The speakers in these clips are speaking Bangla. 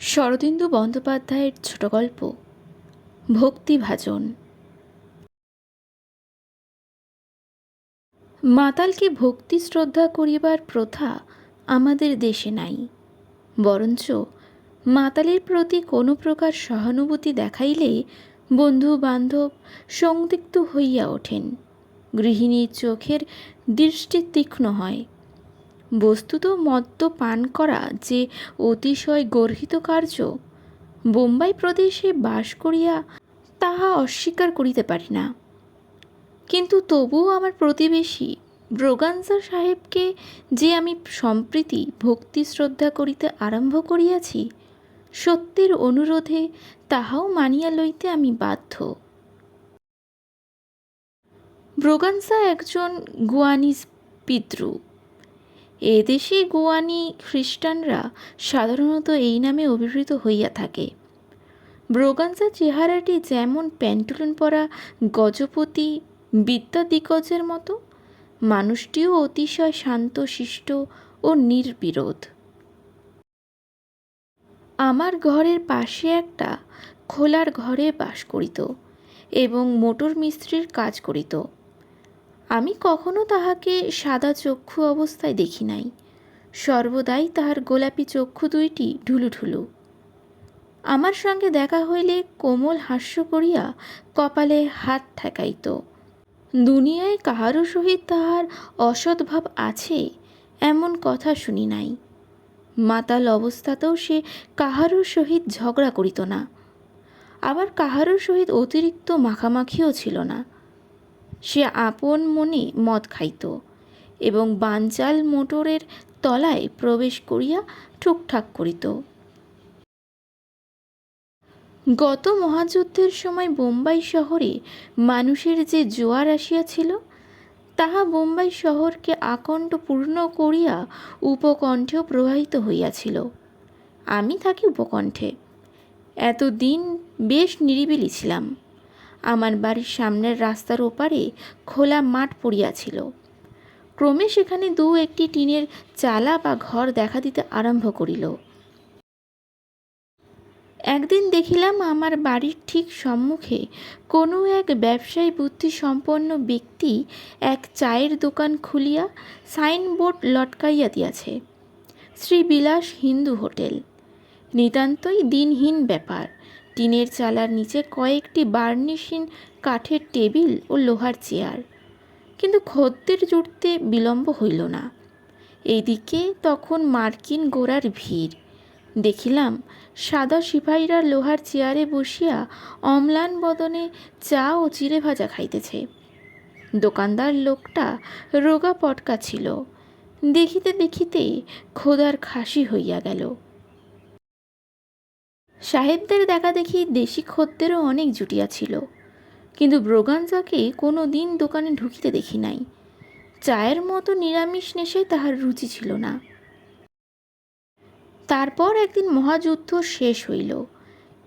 শরদিন্দু বন্দ্যোপাধ্যায়ের ছোট গল্প ভক্তিভাজন মাতালকে ভক্তি শ্রদ্ধা করিবার প্রথা আমাদের দেশে নাই, বরঞ্চ মাতালের প্রতি কোনো প্রকার সহানুভূতি দেখাইলে বন্ধু বান্ধব সংদিগ্ধ হইয়া ওঠেন, গৃহিণীর চোখের দৃষ্টি তীক্ষ্ণ হয়। বস্তুত মদ্য পান করা যে অতিশয় গর্হিত কার্য। বোম্বাই প্রদেশে বাস করিয়া তাহা অস্বীকার করিতে পারি না। কিন্তু তবুও আমার প্রতিবেশী ব্রোগানজা সাহেবকে যে আমি সম্প্রীতি, ভক্তি, শ্রদ্ধা করিতে আরম্ভ করিয়াছি, সত্যের অনুরোধে তাহাও মানিয়া লইতে আমি বাধ্য। ব্রোগানসা একজন গুয়ানিজ পিতৃ। এদেশে গোয়ানি খ্রিস্টানরা সাধারণত এই নামে অভিভূত হইয়া থাকে। ব্রোগানসা চেহারাটি যেমন প্যান্টুলন পরা গজপতি, বিদ্যা দিগ্গজের মতো, মানুষটিও অতিশয় শান্ত, শিষ্ট ও নির্বিরোধ। আমার ঘরের পাশে একটা খোলার ঘরে বাস করিত এবং মোটর মিস্ত্রির কাজ করিত। আমি কখনো তাহাকে সাদা চক্ষু অবস্থায় দেখি নাই। সর্বদাই তাহার গোলাপি চক্ষু দুইটি ঢুলু ঢুলু আমার সঙ্গে দেখা হইলে কোমল হাস্য করিয়া কপালে হাত ঠেকাইত। দুনিয়ায় কাহারও সহিত তাহার অসদ্ভাব আছে, এমন কথা শুনি নাই। মাতাল অবস্থাতেও সে কাহারও সহিত ঝগড়া করিত না। আবার কাহারও সহিত অতিরিক্ত মাখামাখিও ছিল না। সে আপন মনে মদ খাইত এবং বানচাল মোটরের তলায় প্রবেশ করিয়া ঠুকঠাক করিত। গত মহাযুদ্ধের সময় বোম্বাই শহরে মানুষের যে জোয়ার আসিয়াছিল, তাহা বোম্বাই শহরকে আকণ্ঠ পূর্ণ করিয়া উপকণ্ঠেও প্রবাহিত হইয়াছিল। আমি থাকি উপকণ্ঠে। এতদিন বেশ নিরিবিলি ছিলাম। আমার বাড়ির সামনের রাস্তার ওপারে খোলা মাঠ পড়িয়াছিল। ক্রমে সেখানে দু একটি টিনের চালা বা ঘর দেখা দিতে আরম্ভ করিল। একদিন দেখিলাম আমার বাড়ির ঠিক সম্মুখে কোনো এক ব্যবসায়ী বুদ্ধি সম্পন্ন ব্যক্তি এক চায়ের দোকান খুলিয়া সাইনবোর্ড লটকাইয়া দিয়াছে। শ্রীবিলাস হিন্দু হোটেল। নিতান্তই দিনহীন ব্যাপার। টিনের চালার নিচে কয়েকটি বার্নিশিন কাঠের টেবিল ও লোহার চেয়ার। কিন্তু খদ্দের জুটতে বিলম্ব হইল না। এইদিকে তখন মার্কিন গোড়ার ভিড়। দেখিলাম সাদা সিপাহীরা লোহার চেয়ারে বসিয়া অম্লান বদনে চা ও চিড়ে ভাজা খাইতেছে। দোকানদার লোকটা রোগা পটকা ছিল। দেখিতে দেখিতে খোদার খাসি হইয়া গেল। সাহেবদের দেখা দেখি দেশি খদ্দেরও অনেক জুটিয়াছিল কিন্তু ব্রোগানজাকে কোনো দিন দোকানে ঢুকিতে দেখি নাই। চায়ের মতো নিরামিষ নেশায় তাহার রুচি ছিল না। তারপর একদিন মহাযুদ্ধ শেষ হইল।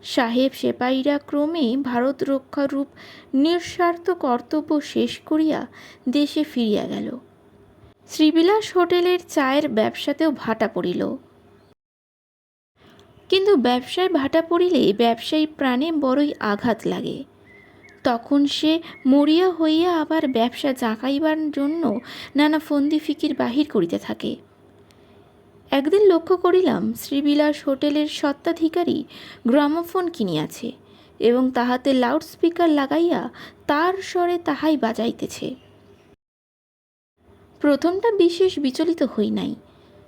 সাহেব সেপাইরা ক্রমে ভারত রক্ষারূপ নিঃস্বার্থ কর্তব্য শেষ করিয়া দেশে ফিরিয়া গেল। শ্রীবিলাস হোটেলের চায়ের ব্যবসাতেও ভাটা পড়িল। কিন্তু ব্যবসায় ভাটা পড়িলে ব্যবসায়ী প্রাণে বড়ই আঘাত লাগে। তখন সে মরিয়া হইয়া আবার ব্যবসা জাঁকাইবার জন্য নানা ফন্দি ফিকির বাহির করিতে থাকে। একদিন লক্ষ্য করিলাম, শ্রীবিলাস হোটেলের সত্ত্বাধিকারী গ্রামোফোন কিনিয়াছে এবং তাহাতে লাউড স্পিকার লাগাইয়া তার স্বরে তাহাই বাজাইতেছে। প্রথমটা বিশেষ বিচলিত হই নাই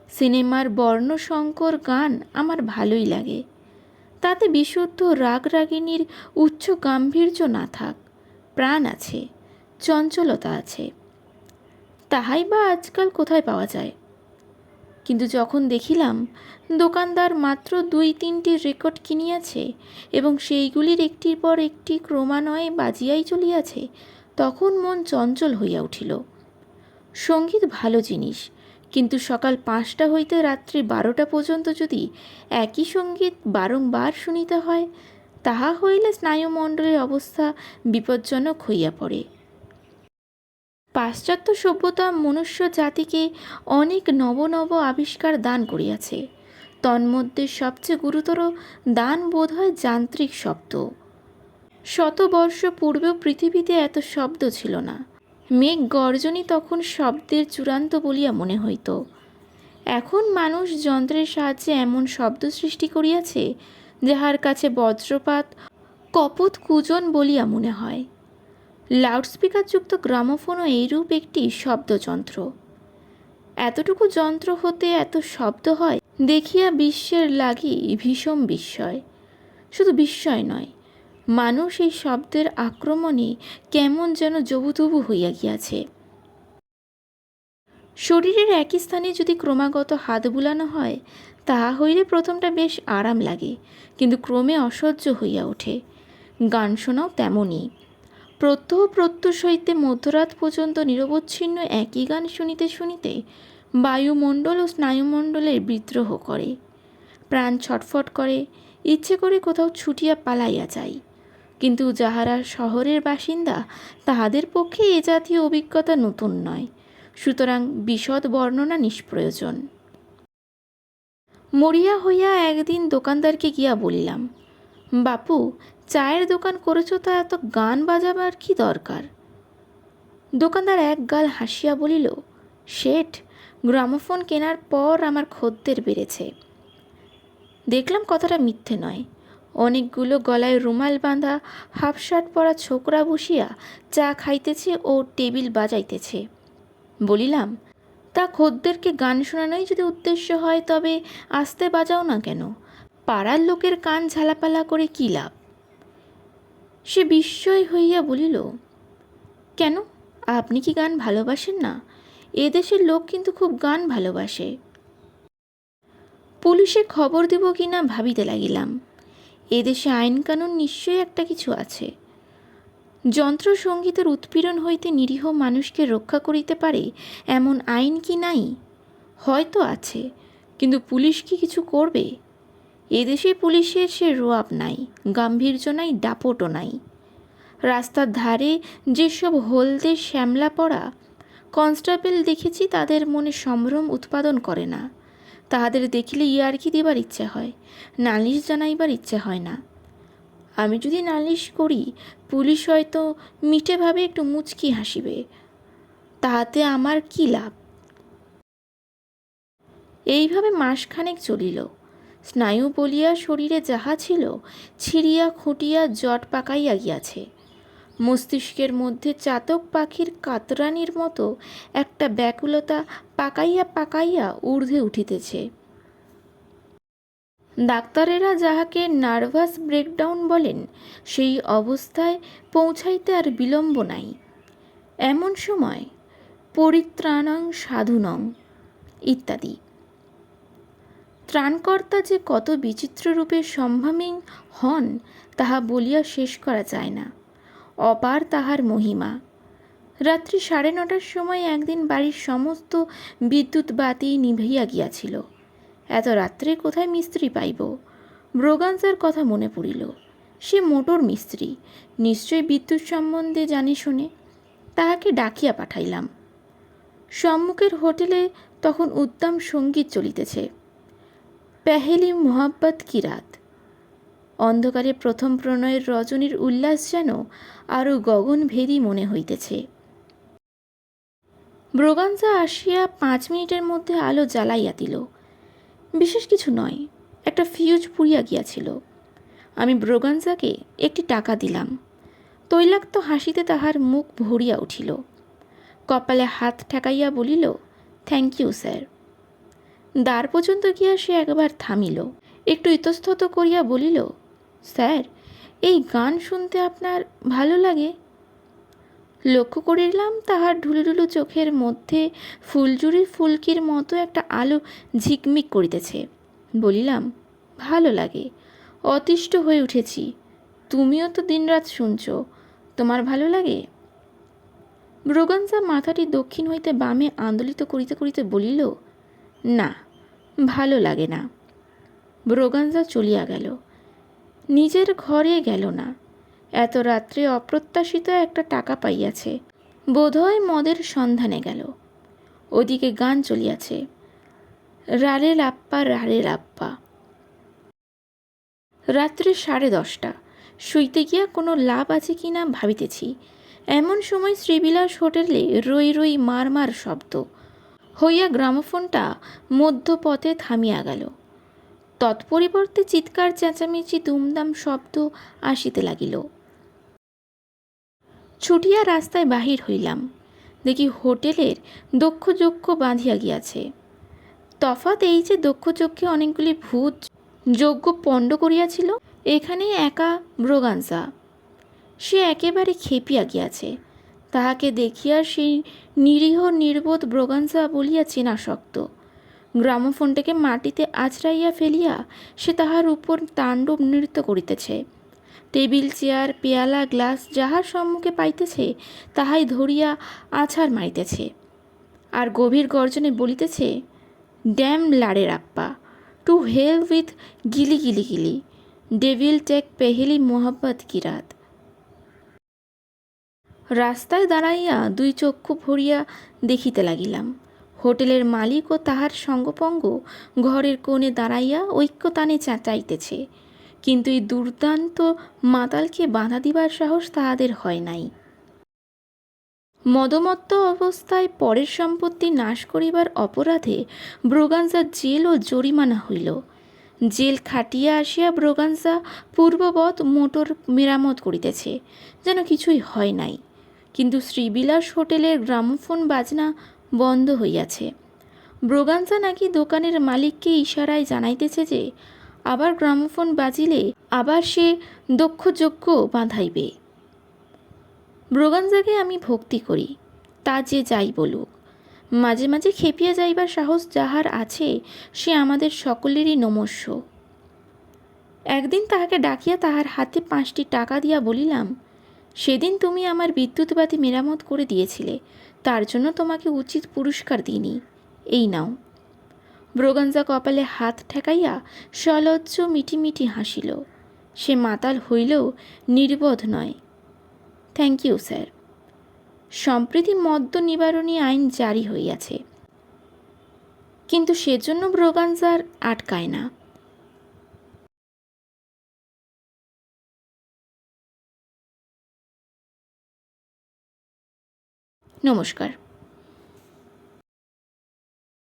সিনেমার বর্ণশঙ্কর গান আমার ভালোই লাগে। তাতে বিশুদ্ধ রাগ রাগিনীর উচ্চ গাম্ভীর্য না থাক, প্রাণ আছে, চঞ্চলতা আছে। তাহাই বা আজকাল কোথায় পাওয়া যায়? কিন্তু যখন দেখিলাম দোকানদার মাত্র দুই তিনটি রেকর্ড কিনিয়াছে এবং সেইগুলির একটির পর একটি ক্রমান্বয়ে বাজিয়াই চলিয়াছে, তখন মন চঞ্চল হইয়া উঠিল। সংগীত ভালো জিনিস কিন্তু সকাল পাঁচটা হইতে রাত্রি বারোটা পর্যন্ত যদি একই সংগীত বারংবার শুনিতে হয়, তাহা হইলে স্নায়ুমণ্ডলের অবস্থা বিপজ্জনক হইয়া পড়ে। পাশ্চাত্য সভ্যতা মনুষ্য জাতিকে অনেক নব নব আবিষ্কার দান করিয়াছে। তন্মধ্যে সবচেয়ে গুরুতর দান বোধ হয় যান্ত্রিক শব্দ। শতবর্ষ পূর্বেও পৃথিবীতে এত শব্দ ছিল না। মেঘ গর্জনই তখন শব্দের চূড়ান্ত বলিয়া মনে হইত। এখন মানুষ যন্ত্রের সাহায্যে এমন শব্দ সৃষ্টি করিয়াছে, যাহার কাছে বজ্রপাত, কপত কুজন বলিয়া মনে হয়। লাউডস্পিকারযুক্ত গ্রামোফোনও এইরূপ একটি শব্দযন্ত্র। এতটুকু যন্ত্র হতে এত শব্দ হয়, দেখিয়া বিশ্বের লাগি ভীষণ বিস্ময়। শুধু বিস্ময় নয় মানুষ এই শব্দের আক্রমণে কেমন যেন জবুতবু হইয়া গিয়াছে। শরীরের একই স্থানে যদি ক্রমাগত হাত বুলানো হয় তাহা হইলে প্রথমটা বেশ আরাম লাগে, কিন্তু ক্রমে অসহ্য হইয়া ওঠে। গান শোনাও তেমনই। প্রত্যহ প্রত্যুষ হইতে মধ্যরাত পর্যন্ত নিরবচ্ছিন্ন একই গান শুনিতে শুনিতে বায়ুমণ্ডল ও স্নায়ুমণ্ডলের বিদ্রোহ করে। প্রাণ ছটফট করে, ইচ্ছে করে কোথাও ছুটিয়া পালাইয়া যায়। কিন্তু যাহারা শহরের বাসিন্দা, তাহাদের পক্ষে এ জাতীয় অভিজ্ঞতা নতুন নয়। সুতরাং বিশদ বর্ণনা নিষ্প্রয়োজন। মরিয়া হইয়া একদিন দোকানদারকে গিয়া বলিলাম, বাপু, চায়ের দোকান করেছ তা এত গান বাজাবার কি দরকার? দোকানদার এক গাল হাসিয়া বলিল, শেঠ, গ্রামোফোন কেনার পর আমার খদ্দের বেড়েছে। দেখলাম কথাটা মিথ্যে নয়। অনেকগুলো গলায় রুমাল বাঁধা হাফ শার্ট পরা ছোকরা বসিয়া চা খাইতেছে ও টেবিল বাজাইতেছে। বলিলাম, তা খদ্দেরকে গান শোনানোই যদি উদ্দেশ্য হয়, তবে আস্তে বাজাও না কেন? পাড়ার লোকের কান ঝালাপালা করে কী লাভ? সে বিস্ময় হইয়া বলিল, কেন? আপনি কি গান ভালোবাসেন না? এদেশের লোক কিন্তু খুব গান ভালোবাসে। পুলিশে খবর দেব কি না ভাবিতে লাগিলাম। এদেশে আইন কানুন নিশ্চয়ই একটা কিছু আছে। যন্ত্র সঙ্গীতের উৎপীড়ন হইতে নিরীহ মানুষকে রক্ষা করিতে পারে এমন আইন কি নাই? হয়তো আছে, কিন্তু পুলিশ কি কিছু করবে? এদেশে পুলিশের সে রোয়াব নাই গাম্ভীর্য নাই দাপটও নাই। রাস্তার ধারে যেসব হলদে শ্যামলা পড়া, কনস্টেবল দেখেছি তাদের মনে সম্ভ্রম উৎপাদন করে না। তাহাদের দেখিলে ইয়ার্কি দেবার ইচ্ছে হয়, নালিশ জানাইবার ইচ্ছে হয় না। আমি যদি নালিশ করি, পুলিশ হয়তো মিঠেভাবে একটু মুচকি হাসিবে, তাহাতে আমার কি লাভ? এইভাবে মাসখানেক চলিল। স্নায়ু বলিয়া শরীরে যাহা ছিল, ছিঁড়িয়া খুঁটিয়া জট পাকাইয়া গিয়াছে। মস্তিষ্কের মধ্যে চাতক পাখির কাতরানির মতো একটা ব্যাকুলতা পাকাইয়া পাকাইয়া ঊর্ধ্বে উঠিতেছে। ডাক্তারেরা যাহাকে নার্ভাস ব্রেকডাউন বলেন, সেই অবস্থায় পৌঁছাইতে আর বিলম্ব নাই। এমন সময় পরিত্রাণং সাধুনং ইত্যাদি। ত্রাণকর্তা যে কত বিচিত্র রূপে সম্ভামিং হন, তাহা বলিয়া শেষ করা যায় না। অপার তাহার মহিমা। রাত্রি সাড়ে নটার সময় একদিন বাড়ির সমস্ত বিদ্যুৎ বাতি নিভিয়া গিয়াছিল। এত রাত্রে কোথায় মিস্ত্রি পাইব? ব্রোগান্সার কথা মনে পড়িল। সে মোটর মিস্ত্রি, নিশ্চয় বিদ্যুৎ সম্বন্ধে জানি শুনে। তাহাকে ডাকিয়া পাঠাইলাম। সম্মুখের হোটেলে তখন উদ্দাম সংগীত চলিতেছে। পেহেলি মোহাব্বত কি রাত? অন্ধকারে প্রথম প্রণয়ের রজনীর উল্লাস যেন আরও গগনভেদী মনে হইতেছে। ব্রোগানজা আসিয়া পাঁচ মিনিটের মধ্যে আলো জ্বালাইয়া দিল। বিশেষ কিছু নয়, একটা ফিউজ পুড়িয়া গিয়াছিল। আমি ব্রোগানজাকে একটি টাকা দিলাম। তৈলাক্ত হাসিতে তাহার মুখ ভরিয়া উঠিল। কপালে হাত ঠেকাইয়া বলিল থ্যাংক ইউ স্যার দ্বার পর্যন্ত গিয়া সে একবার থামিল। একটু ইতস্তত করিয়া বলিল স্যার, এই গান শুনতে আপনার ভালো লাগে? লক্ষ্য করিলাম তাহার ঢুলুঢুলু চোখের মধ্যে ফুলজুরি ফুলকির মতো একটা আলো ঝিকমিক করিতেছে। বলিলাম, ভালো লাগে, অতিষ্ঠ হয়ে উঠেছি। তুমিও তো দিনরাত শুনছ, তোমার ভালো লাগে? ব্রোগানজা মাথাটি দক্ষিণ হইতে বামে আন্দোলিত করিতে করিতে বলিল, না, ভালো লাগে না। ব্রোগানজা চলিয়া গেল। নিজের ঘরে গেল না। এত রাত্রে অপ্রত্যাশিত একটা টাকা পাইয়াছে। বোধহয় মদের সন্ধানে গেল। ওদিকে গান চলিয়াছে। রালে লাপ্পা রালে লাপ্পা। রাত্রে সাড়ে দশটা। শুইতে গিয়া কোনো লাভ আছে কি না ভাবিতেছি। এমন সময় শ্রীবিলাস হোটেলে রই রই মার মার শব্দ। হইয়া গ্রামোফোনটা মধ্যপথে থামিয়া গেল। তৎপরিবর্তে চিৎকার, চেঁচামেচি, দুমদাম শব্দ আসিতে লাগিল। ছুটিয়া রাস্তায় বাহির হইলাম। দেখি হোটেলের দক্ষযজ্ঞ বাঁধিয়া গিয়াছে। তফাৎ এই যে দক্ষযজ্ঞে অনেকগুলি ভূত যজ্ঞ পণ্ড করিয়াছিল এখানে একা ব্রোগানসা সে একেবারে খেপিয়া গিয়াছে। তাহাকে দেখিয়া সেই নিরীহ, নির্বোধ ব্রোগানসা বলিয়া চেনা শক্ত। গ্রামোফোনটাকে মাটিতে আছড়াইয়া ফেলিয়া সে তাহার উপর তাণ্ডব নৃত্য করিতেছে। টেবিল, চেয়ার, পেয়ালা, গ্লাস যাহার সম্মুখে পাইতেছে, তাহাই ধরিয়া আছাড় মারিতেছে। আর গভীর গর্জনে বলিতেছে, ড্যাম লাড়ে রাপ্পা টু হেল উইথ গিলি গিলি গিলি, ডেভিল টেক পেহেলি মোহাব্বত কিরাত রাস্তায় দাঁড়াইয়া দুই চক্ষু ভরিয়া দেখিতে লাগিলাম। হোটেলের মালিক ও তাহার সঙ্গপঙ্গ ঘরের কোণে দাঁড়াইয়া ঐক্যতানে চাচাইতেছে কিন্তু এই দুর্দান্ত মাতালকে বাধা দিবার সাহস তাহাদের হয় নাই। মদমত্ত অবস্থায় পরের সম্পত্তি নাশ করিবার অপরাধে ব্রোগানজা জেল ও জরিমানা হইল। জেল খাটিয়া আসিয়া ব্রোগানজা পূর্ববৎ মোটর মেরামত করিতেছে, যেন কিছুই হয় নাই। কিন্তু শ্রীবিলাস হোটেলের গ্রামোফোন বাজনা বন্ধ হইয়াছে। ব্রোগানজা নাকি দোকানের মালিককে ইশারায় জানাইতেছে যে, আবার গ্রামোফোন বাজিলে আবার সে দক্ষযজ্ঞ বাঁধাইবে। ব্রোগানজাকে আমি ভক্তি করি, তা যে যাই বলুক। মাঝে মাঝে খেপিয়া যাইবার সাহস যাহার আছে, সে আমাদের সকলেরই নমস্য। একদিন তাহাকে ডাকিয়া তাহার হাতে পাঁচটি টাকা দিয়া বলিলাম, সেদিন তুমি আমার বিদ্যুৎবাতি মেরামত করে দিয়েছিলে তার জন্য তোমাকে উচিত পুরস্কার দিইনি। এই নাও। ব্রোগানজা কপালে হাত ঠেকাইয়া সলজ্জ মিটিমিটি হাসিল। সে মাতাল হইলেও নির্বোধ নয়। থ্যাংক ইউ স্যার সম্প্রীতি মদ্য নিবারণী আইন জারি হইয়াছে। কিন্তু সেজন্য ব্রোগানজার আটকায় না। নমস্কার।